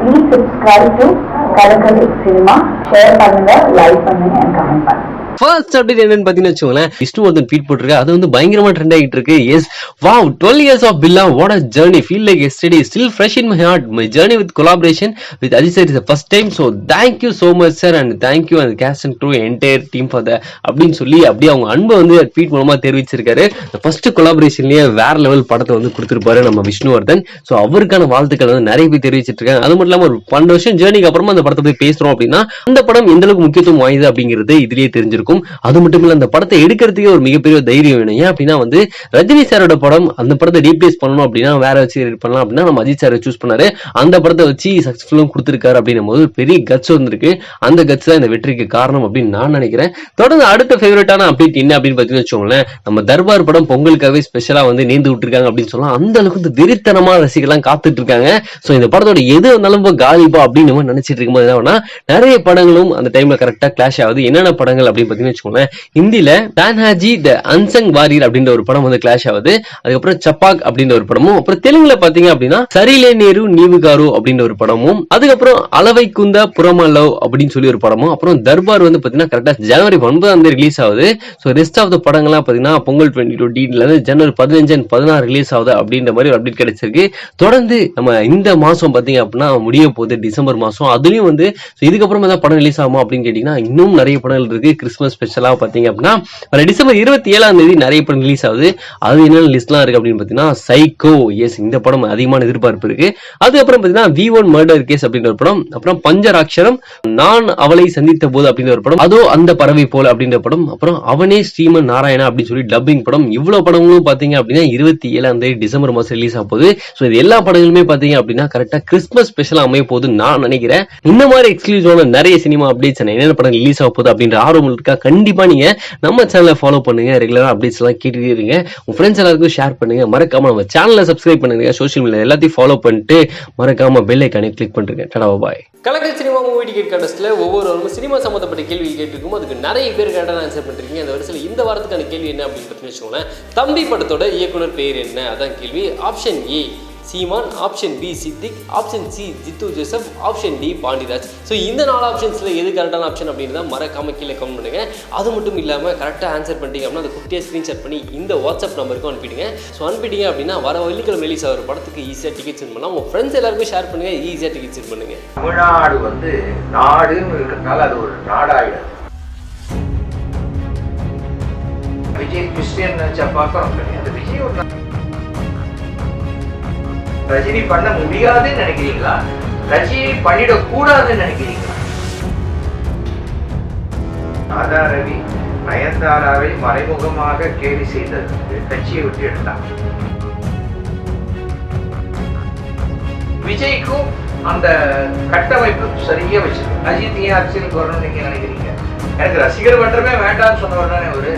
Please subscribe to Kalakkal cinema share பண்ணுங்க like பண்ணுங்க and comment பண்ணுங்க. ஃபர்ஸ்ட் அப்டேட் என்னன்னு பாத்தீங்கன்னு வச்சுக்கோங்களேன். விஷ்ணுவர்தன் ட்வீட் போட்டிருக்கு அது வந்து பயங்கரமா ட்ரெண்ட் ஆகிட்டு இருக்கு. Yes wow twelve years of Billa what a journey feel like yesterday still fresh in my heart my journey with collaboration with Ajith sir is first time so thank you so much sir and thank you and cast and crew entire team for the அப்படின்னு சொல்லி அப்படியே அவங்க அன்பை வந்து tweet மூலமா தெரிவிச்சிருக்காரு. First கொலாபரேஷன்லயே வேற level படத்தை வந்து கொடுத்துருப்பாரு நம்ம விஷ்ணுவர்தன் ஸோ அவருக்கான வாழ்த்துக்கள் வந்து நிறைய பேர் தெரிவிச்சிட்டு இருக்காங்க. அது மட்டும் இல்லாம ஒரு பன்னெண்டு வருஷம் ஜேர்னிக்கு அப்புறமா அந்த படத்தை போய் பேசுறோம் அப்படின்னா அந்த படம் எந்த அளவுக்கு முக்கியத்துவம் வாய்ந்தது அப்படிங்கிறது இதுலயே தெரிஞ்சிருக்கும். அது மட்டும் இல்ல அந்த படத்தை எடுக்கிறதுக்கே ஒரு மிகப்பெரிய தைரியம் வேணும். ஏன் அப்படின்னா வந்து ரஜினி சாரோட படம் அந்த படத்தை ரீப்ளேஸ் பண்ணணும் அப்படின்னா வேற வச்சு பண்ணலாம் அப்படின்னா நம்ம அஜித் சாரை சூஸ் பண்ணாரு. அந்த படத்தை வச்சு சக்சஸ்ஃபுல்லும் கொடுத்துருக்காரு அப்படின்னும் போது பெரிய கட்ஸ் வந்திருக்கு. அந்த கட்ஸ் தான் இந்த வெற்றிக்கு காரணம் அப்படின்னு நான் நினைக்கிறேன். தொடர்ந்து அடுத்த ஃபேவரட்டான அப்டேட் என்ன அப்படின்னு பார்த்தீங்கன்னு வச்சுக்கோங்களேன் நம்ம தர்பார் படம் பொங்கலுக்காகவே ஸ்பெஷலா வந்து நீந்து விட்டுருக்காங்க அப்படின்னு சொல்லலாம். அந்த அளவுக்கு வந்து வெறித்தனமான காத்துட்டு இருக்காங்க. ஸோ இந்த படத்தோட எது வந்தாலும் காலிப்பா அப்படின்னு நினைச்சிட்டு இருக்கும்போது என்ன நிறைய படங்களும் அந்த டைம்ல கரெக்டா கிளாஷ் ஆகுது. என்னென்ன படங்கள் அப்படின்னு பார்த்தீங்கன்னு வச்சுக்கோங்களேன். ஹிந்தியில தான்ஹாஜி த அன்சங் வாரியர் அப்படின்ற ஒரு படம் வந்து கிளாஷ் ஆகுது. அதுக்கப்புறம் சப்பாக் அப்படின்ற ஒரு படமும் அப்புறம் தெலுங்குல பாத்தீங்க அப்படின்னா சரிலே நேரு நீவுகாரு அப்படின்ற ஒரு படமும் அதுக்கப்புறம் அளவை குந்த புறமா லவ் அப்படின்னு சொல்லி ஒரு படமும் அப்புறம் தர்பார் வந்து பாத்தீங்கன்னா கரெக்டா ஜனவரி ஒன்பதாம் தேதி ரிலீஸ் ஆகுது. ஸோ ரெஸ்ட் ஆஃப் த படங்கள்லாம் பாத்தீங்கன்னா பொங்கல் டுவெண்ட்டி டுவெண்ட்டில இருந்து ஜனவரி பதினஞ்சு அண்ட் பதினாறு ரிலீஸ் ஆகுது அப்படின்ற மாதிரி ஒரு அப்டேட் கிடைச்சிருக்கு. தொடர்ந்து நம்ம இந்த மாசம் பாத்தீங்க அப்படின்னா முடிய போகுது. டிசம்பர் மாசம். அதுலயும் வந்து இதுக்கப்புறமா இதுக்கப்புறம் ஏதாவது படம் ரிலீஸ் ஆகுமா அப்படின்னு கேட்டீங்கன்னா இன்னும் நிறைய படங்கள் இருக்கு. கிறிஸ்மஸ் டிசம்பர் ஸ்பெஷலாக பார்த்தீங்க அப்படின்னா வர டிசம்பர் இருபத்தி ஏழாம் தேதி நிறைய படம் ரிலீஸ் ஆகுது. அது என்னென்ன லிஸ்ட்லாம் இருக்கு அப்படின்னு பார்த்தீங்கன்னா சைக்கோ எஸ் இந்த படம் அதிகமான எதிர்பார்ப்பு இருக்கு. அதுக்கப்புறம் பார்த்தீங்கன்னா வி ஒன் மர்டர் கேஸ் அப்படின்ற ஒரு படம் அப்புறம் பஞ்சராட்சரம் நான் அவளை சந்தித்த போது அப்படின்ற ஒரு படம் அதோ அந்த பறவை போல அப்படின்ற படம் அப்புறம் அவனே ஸ்ரீமன் நாராயணா அப்படின்னு சொல்லி டப்பிங் படம் இவ்வளவு படங்களும் பாத்தீங்க அப்படின்னா இருபத்தி ஏழாம் தேதி டிசம்பர் மாசம் ரிலீஸ் ஆக போகுது. ஸோ இது எல்லா படங்களுமே பாத்தீங்க அப்படின்னா கரெக்டா கிறிஸ்மஸ் ஸ்பெஷல் அமைய போகுதுன்னு நான் நினைக்கிறேன். இந்த மாதிரி எக்ஸ்க்ளூசிவான நிறைய சினிமா அப்டேட்ஸ் என்னென்ன படம் ரிலீஸ் ஆக போகுது அப்படின்ற ஆர்வம் இருக்கா? கண்டிப்பா நீங்க நம்ம சேனலை ஃபாலோ பண்ணுங்க ரெகுலராக அப்டேட்ஸ்லாம் எல்லாம் இருங்க. உங்கள் ஃப்ரெண்ட்ஸ் எல்லாருக்கும் ஷேர் பண்ணுங்க. மறக்காம நம்ம சேனலை சப்ஸ்கிரைப் பண்ணுங்க. சோஷியல் மீடியா எல்லாத்தையும் ஃபாலோ பண்ணிட்டு மறக்காம பெல் ஐக்கானே கிளிக் பண்ணுங்க டடா பாய் கலக்கல் சினிமா மூவி டிக்கெட் கண்டஸ்ட்டில் ஒவ்வொருவரும் சினிமா சம்மந்தப்பட்ட கேள்வி கேட்டிருக்கும். அதுக்கு நிறைய பேர் கரெக்டாக ஆன்சர் பண்ணிருக்கீங்க. அந்த வரிசையில் இந்த வாரத்துக்கான கேள்வி என்ன அப்படின்னு பார்த்தீங்கன்னு வச்சுக்கோங்களேன். தம்பி படத்தோட இயக்குனர் பேர் என்ன? அதான் கேள்வி. Option A Seeman option B Siddique option C Jeethu Joseph option D Pandiraj. So இந்த நாலு ஆப்ஷன்ஸில் எது கரெக்டான ஆப்ஷன் அப்படின்றத மறக்காம கீழே கமெண்ட் பண்ணுங்க. அது மட்டும் இல்லாமல் கரெக்டாக ஆன்சர் பண்ணிட்டீங்க அப்படின்னா அந்த குட்டியாக ஸ்க்ரீன்ஷாட் பண்ணி இந்த வாட்ஸ்அப் நம்பருக்கு அனுப்பிடுங்க. ஸோ அனுப்பிட்டீங்க அப்படின்னா வர வெள்ளிக்கிழமை ரிலீஸ் ஆகிற படத்துக்கு ஈஸியாக டிக்கெட் சென்ட் பண்ணலாம். உங்கள் ஃப்ரெண்ட்ஸ் எல்லாருக்கும் ஷேர் பண்ணுங்கள் ஈஸியாக டிக்கெட் சென்ட் பண்ணுங்கள் தமிழ்நாடு வந்து நாடுன்னு இருக்கிறதுனால அது ஒரு நாடாயிடும். விஜய் கிறிஸ்டியன் நினைச்சா கிடையாது விஜய் ஒரு ரஜினி பண்ண முடியாதுன்னு நினைக்கிறீங்களா? ரஜினி பண்ணிடக்கூடாதுன்னு நினைக்கிறீங்களா? ராதா ரவி நயன்தாராவை மறைமுகமாக கேலி செய்தது கட்சியை விட்டு எடுத்தான் விஜய்க்கும் அந்த கட்டமைப்பு சரியா வச்சிருக்கு. அஜித் ஏன் அரசியலுக்கு வரணும்னு நீங்க நினைக்கிறீங்க? எனக்கு ரசிகர் மன்றமே வேண்டாம்னு சொன்னவர் தானே அவரு.